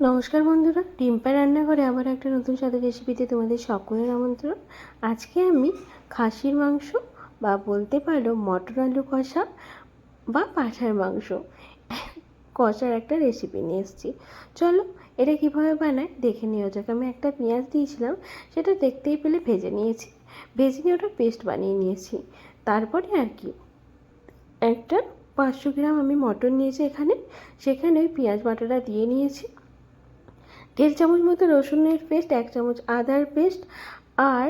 নমস্কার বন্ধুরা, ডিম্পা রান্নাঘরে আবার একটা নতুন স্বাদের রেসিপিতে তোমাদের সকলের আমন্ত্রণ। আজকে আমি খাসির মাংস বা বলতে পারো মটর আলু কষা বা পাঁঠার মাংস কষার একটা রেসিপি নিয়ে এসেছি। চলো এটা কীভাবে বানায় দেখে নেওয়া যাক আমি একটা পেঁয়াজ দিয়েছিলাম, সেটা দেখতেই পেলে ভেজে নিয়েছি। ভেজে নিয়ে ওটা পেস্ট বানিয়ে নিয়েছি। তারপরে আর কি, একটা পাঁচশো গ্রাম আমি মটন নিয়েছি এখানে। সেখানে ওই পেঁয়াজ বাটাটা দিয়ে নিয়েছি। দেড় চামচ মতো রসুনের পেস্ট, এক চামচ আদার পেস্ট আর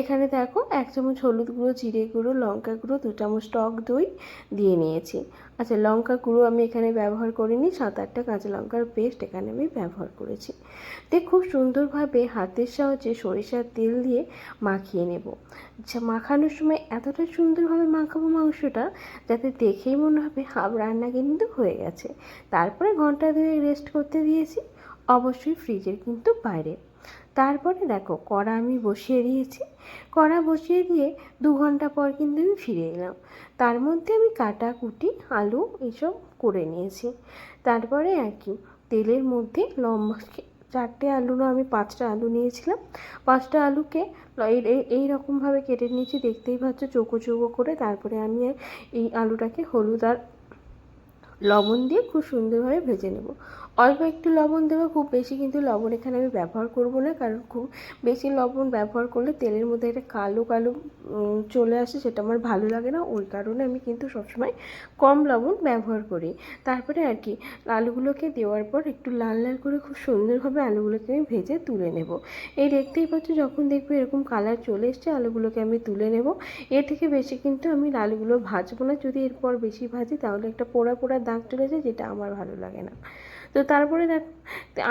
এখানে দেখো এক চামচ হলুদ গুঁড়ো, জিরে গুঁড়ো, লঙ্কা গুঁড়ো, দু চামচ টক দই দিয়ে নিয়েছি। আচ্ছা লঙ্কা গুঁড়ো আমি এখানে ব্যবহার করিনি সাত আটটা কাঁচা লঙ্কার পেস্ট এখানে আমি ব্যবহার করেছি। দিয়ে খুব সুন্দরভাবে হাতের সাহায্যে সরিষার তেল দিয়ে মাখিয়ে নেব। আচ্ছা মাখানোর সময় এতটা সুন্দরভাবে মাখাবো মাংসটা যাতে দেখেই মনে হবে, হাফ রান্না কিন্তু হয়ে গেছে। তারপরে ঘণ্টা দুয়ে রেস্ট করতে দিয়েছি। অবশ্যই ফ্রিজের কিন্তু বাইরে। তারপরে দেখো, কড়া আমি বসিয়ে দিয়েছি। কড়া বসিয়ে দিয়ে দু ঘণ্টা পর কিন্তু আমি ফিরে এলাম। তার মধ্যে আমি কাটা কুটি, আলু এসব করে নিয়েছি। তারপরে আর কি তেলের মধ্যে লম্বা চারটে আলুরও আমি পাঁচটা আলু নিয়েছিলাম। পাঁচটা আলুকে এই রকমভাবে কেটে নিয়েছি, দেখতেই পাচ্ছ চৌকো চৌকো করে। তারপরে আমি এই আলুটাকে হলুদ আর লবণ দিয়ে খুব সুন্দরভাবে ভেজে নেব। অল্প একটু লবণ দেবো, খুব বেশি কিন্তু লবণ এখানে আমি ব্যবহার করব না, কারণ খুব বেশি লবণ ব্যবহার করলে তেলের মধ্যে একটা কালো কালো চলে আসে, সেটা আমার ভালো লাগে না। ওই কারণে আমি কিন্তু সবসময় কম লবণ ব্যবহার করি। তারপরে আর কি, আলুগুলোকে দেওয়ার পর একটু লাল লাল করে খুব সুন্দরভাবে আলুগুলোকে আমি ভেজে তুলে নেব। এই দেখতেই পাচ্ছ, যখন দেখবে এরকম কালার চলে এসছে, আলুগুলোকে আমি তুলে নেব। এর থেকে বেশি কিন্তু আমি আলুগুলো ভাজবো না। যদি এরপর বেশি ভাজি, তাহলে একটা পোড়া পোড়া দাগ চলে যায়, যেটা আমার ভালো লাগে না। তো তারপরে দেখ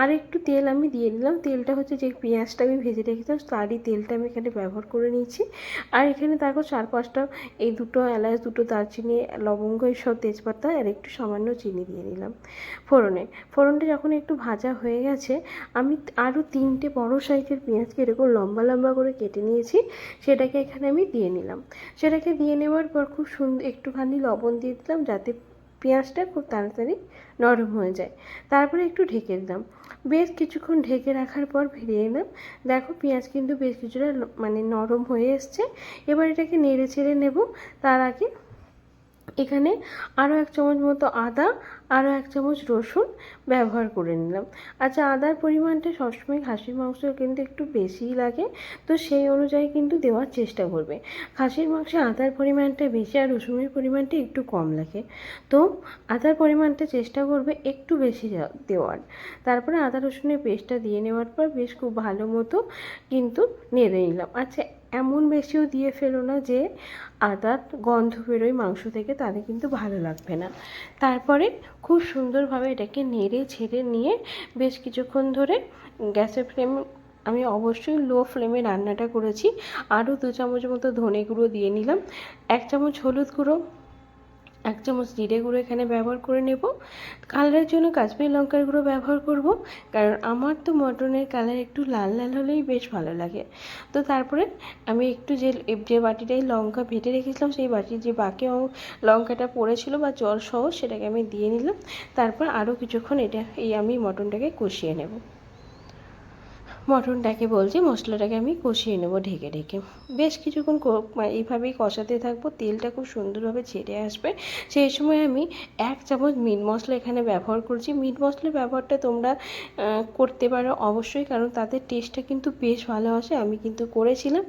আর একটু তেল আমি দিয়ে দিলাম। তেলটা হচ্ছে যে পেঁয়াজটা আমি ভেজে রেখেছিলাম, তারই তেলটা আমি এখানে ব্যবহার করে নিয়েছি। আর এখানে দেখো চার পাঁচটা, এই দুটো এলাচ, দুটো দারচিনি, লবঙ্গ, এইসব তেজপাতা আর একটু সামান্য চিনি দিয়ে দিলাম ফোড়নে। ফোড়নটা যখন একটু ভাজা হয়ে গেছে, আমি আরও তিনটে বড় সাইজের পেঁয়াজকে এরকম লম্বা লম্বা করে কেটে নিয়েছি, সেটাকে এখানে আমি দিয়ে নিলাম। সেটাকে দিয়ে নেওয়ার পর খুব সুন্দর একটুখানি লবণ দিয়ে দিলাম যাতে পেঁয়াজটা খুব তাড়াতাড়ি নরম হয়ে যায়। তারপরে একটু ঢেকে দিলাম। বেশ কিছুক্ষণ ঢেকে রাখার পর ফিরে এলাম। দেখো পেঁয়াজ কিন্তু বেশ কিছুটা মানে নরম হয়ে এসছে। এবার এটাকে নেড়ে ছেড়ে নেব। তার আগে এখানে আরও এক চামচ মতো আদা আরও এক চামচ রসুন ব্যবহার করে নিলাম। আচ্ছা আদার পরিমাণটা সবসময় খাসির মাংস কিন্তু একটু বেশিই লাগে, তো সেই অনুযায়ী কিন্তু দেওয়ার চেষ্টা করবে। খাসির মাংসে আদার পরিমাণটা বেশি আর রসুনের পরিমাণটা একটু কম লাগে, তো আদার পরিমাণটা চেষ্টা করবে একটু বেশি দেওয়ার। তারপরে আদা রসুনের পেস্টটা দিয়ে নেওয়ার পর বেশ খুব ভালো মতো কিন্তু নেড়ে নিলাম। আচ্ছা এমন বেশিও দিয়ে ফেলো না যে আদার গন্ধ বেরোয় মাংস থেকে তাহলে কিন্তু ভালো লাগবে না। তারপরে খুব সুন্দরভাবে এটাকে নেড়ে ছেড়ে নিয়ে বেশ কিছুক্ষণ ধরে গ্যাসের ফ্লেম, আমি অবশ্যই লো ফ্লেমে রান্নাটা করেছি। আরও দু চামচ মতো ধনে গুঁড়ো দিয়ে নিলাম। এক চামচ হলুদ গুঁড়ো এক চামচ জিরে গুঁড়ো এখানে ব্যবহার করে নেব। কালারের জন্য কাশ্মীরি লঙ্কার গুঁড়ো ব্যবহার করব, কারণ আমার তো মটনের কালার একটু লাল লাল হলেই বেশ ভালো লাগে। তো তারপরে আমি একটু যে যে বাটিটাই লঙ্কা ভেটে রেখেছিলাম, সেই বাটির যে বাকি লঙ্কাটা পড়েছিল বা জল সহ সেটাকে আমি দিয়ে নিলাম। তারপর আরও কিছুক্ষণ এটা এই আমি মটনটাকে কষিয়ে নেব। মটনটাকে বলছি, মশলাটাকে আমি কষিয়ে নেব ঢেকে ঢেকে। বেশ কিছুক্ষণ এইভাবেই কষাতে থাকব, তেলটা খুব সুন্দরভাবে ছেড়ে আসবে। সেই সময় আমি এক চামচ মিট মশলা এখানে ব্যবহার করছি। মিট মশলার ব্যবহারটা তোমরা করতে পারো অবশ্যই, কারণ তাদের টেস্টটা কিন্তু বেশ ভালো আসে, আমি কিন্তু করেছিলাম।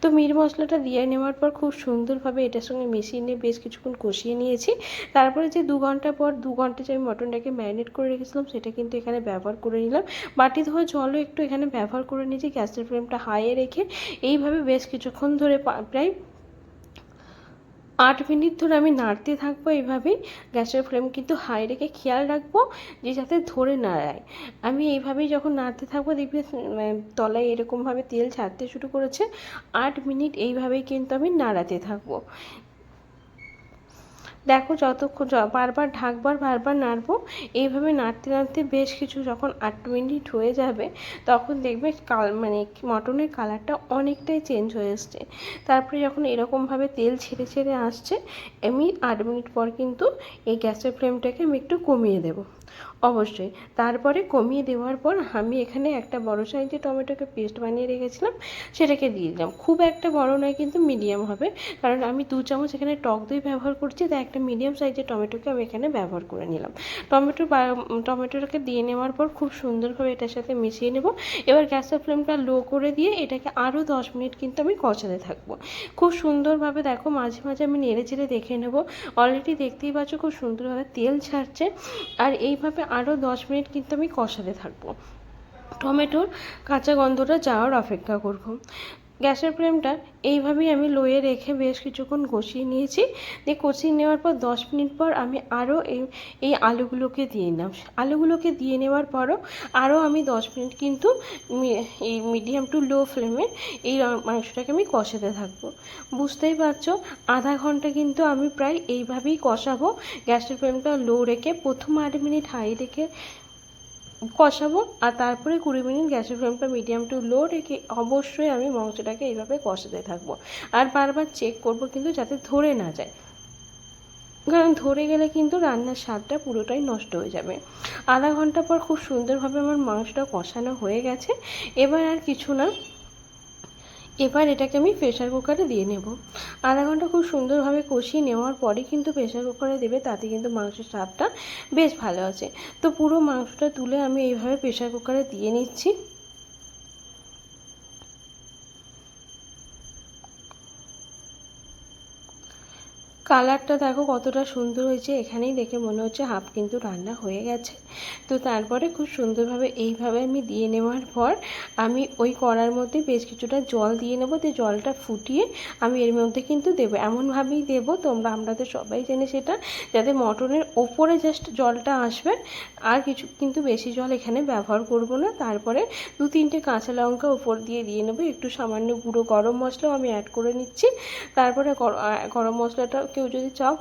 তো মিট মশলাটা দিয়ে নেওয়ার পর খুব সুন্দরভাবে এটার সঙ্গে মিশিয়ে নিয়ে বেশ কিছুক্ষণ কষিয়ে নিয়েছি। তারপরে যে দু ঘণ্টা পর, দু ঘণ্টা যে আমি মটনটাকে ম্যারিনেট করে রেখেছিলাম, সেটা কিন্তু এখানে ব্যবহার করে নিলাম। বাটি ধোয়া জলও একটু এখানে ব্যবহার করে নিয়েছি, গ্যাসের ফ্লেমটা হাইয়ে রেখে এইভাবে বেশ কিছুক্ষণ ধরে প্রায় আট মিনিট ধরে আমি নাড়তে থাকব এইভাবেই। গ্যাসের ফ্লেম কিন্তু হাই রেখে খেয়াল রাখব যে যাতে ধরে না নাড়ায় আমি এইভাবেই যখন নাড়তে থাকব, দেখবে তলায় এরকমভাবে তেল ছাড়তে শুরু করেছে। আট মিনিট এইভাবেই কিন্তু আমি নাড়াতে থাকব। দেখো যতক্ষণ বারবার ঢাকবার, বারবার নাড়বো, এইভাবে নাড়তে নাড়তে বেশ কিছু যখন আট মিনিট হয়ে যাবে, তখন দেখবে কাল মানে মটনের কালারটা অনেকটাই চেঞ্জ হয়ে এসছে। তারপরে যখন এরকমভাবে তেল ছেড়ে ছেড়ে আসছে, আমি আট মিনিট পর কিন্তু এই গ্যাসের ফ্লেমটাকে আমি একটু কমিয়ে দেবো। অবশ্যই। তারপরে কমিয়ে দেওয়ার পর আমি এখানে একটা বড় সাইজের টমেটোকে পেস্ট বানিয়ে রেখেছিলাম, সেটাকে দিয়ে দিলাম। খুব একটা বড় নয়, কিন্তু মিডিয়াম হবে। কারণ আমি দু চামচ এখানে টক দই ব্যবহার করছি, তাই একটা মিডিয়াম সাইজের টমেটোকে আমি এখানে ব্যবহার করে নিলাম। টমেটো টমেটোটাকে দিয়ে নেওয়ার পর খুব সুন্দরভাবে এটার সাথে মিশিয়ে নেব। এবার গ্যাসের ফ্লেমটা লো করে দিয়ে এটাকে আরও দশ মিনিট কিন্তু আমি কষাতে থাকব। খুব সুন্দরভাবে দেখো, মাঝে মাঝে আমি নেড়ে চেড়ে দেখে নেব। অলরেডি দেখতেই পাচ্ছ, খুব সুন্দরভাবে তেল ছাড়ছে। আর এইভাবে আরও দশ মিনিট কিন্তু আমি কষাতে থাকব। টমেটোর কাঁচা গন্ধটা যাওয়ার অপেক্ষা করব। গ্যাসের ফ্লেমটা এইভাবেই আমি লোয়ে রেখে বেশ কিছুক্ষণ কষিয়ে নিয়েছি। দিয়ে কষিয়ে নেওয়ার পর দশ মিনিট পর আমি আরও এই এই আলুগুলোকে দিয়ে নিলাম। আলুগুলোকে দিয়ে নেওয়ার পরও আরও আমি দশ মিনিট কিন্তু এই মিডিয়াম টু লো ফ্লেমে এই মাংসটাকে আমি কষাতে থাকব। বুঝতেই পারছ, আধা ঘণ্টা কিন্তু আমি প্রায় এইভাবেই কষাবো। গ্যাসের ফ্লেমটা লো রেখে প্রথম আট মিনিট হাই রেখে কষাবো আর তারপরে কুড়ি মিনিট গ্যাসের ফ্লেমটা মিডিয়াম টু লো রেখে অবশ্যই আমি মাংসটাকে এইভাবে কষাতে থাকব। আর বারবার চেক করব কিন্তু যাতে ধরে না যায়। কারণ ধরে গেলে কিন্তু রান্নার স্বাদটা পুরোটাই নষ্ট হয়ে যাবে। আধা ঘণ্টা পর খুব সুন্দরভাবে আমার মাংসটা কষানো হয়ে গেছে। এবার আর কিছু না এবার এটাকে আমি প্রেশার কুকারে দিয়ে নেব। আধা ঘণ্টা খুব সুন্দরভাবে কষিয়ে নেওয়ার পরে কিন্তু প্রেশার কুকারে দেবে, তাতে কিন্তু মাংসের স্বাদটা বেশ ভালো আছে। তো পুরো মাংসটা তুলে আমি এইভাবে প্রেশার কুকারে দিয়ে নিচ্ছি। কালারটা দেখো কতটা সুন্দর হয়েছে, এখানেই দেখে মনে হচ্ছে হাফ কিন্তু রান্না হয়ে গেছে। তো তারপরে খুব সুন্দরভাবে এইভাবে আমি দিয়ে নেওয়ার পর আমি ওই কড়ার মধ্যে বেশ কিছুটা জল দিয়ে নেব, দিয়ে জলটা ফুটিয়ে আমি এর মধ্যে কিন্তু দেবো। এমনভাবেই দেবো, তোমরা, আমরা তো সবাই জানি সেটা, যাতে মটনের ওপরে জাস্ট জলটা আসবে, আর কিছু কিন্তু বেশি জল এখানে ব্যবহার করব না। তারপরে দু তিনটে কাঁচা লঙ্কা উপর দিয়ে দিয়ে নেব, একটু সামান্য গুঁড়ো গরম মশলাও আমি অ্যাড করে নিচ্ছি। তারপরে গর- গরম মশলাটা কেউ যদি চাও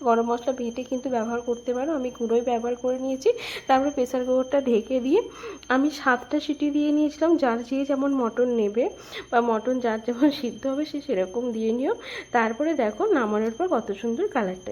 গরম মশলা ভেটে কিন্তু ব্যবহার করতে পারো। আমি গুঁড়োই ব্যবহার করে নিয়েছি। তারপরে প্রেসার কুকারটা ঢেকে দিয়ে আমি সাতটা সিটি দিয়ে নিয়েছিলাম। যার যে যেমন মটন নেবে বা মটন যার যেমন সিদ্ধ হবে সে সেরকম দিয়ে নিও। তারপরে দেখো নামানোর পর কত সুন্দর কালারটা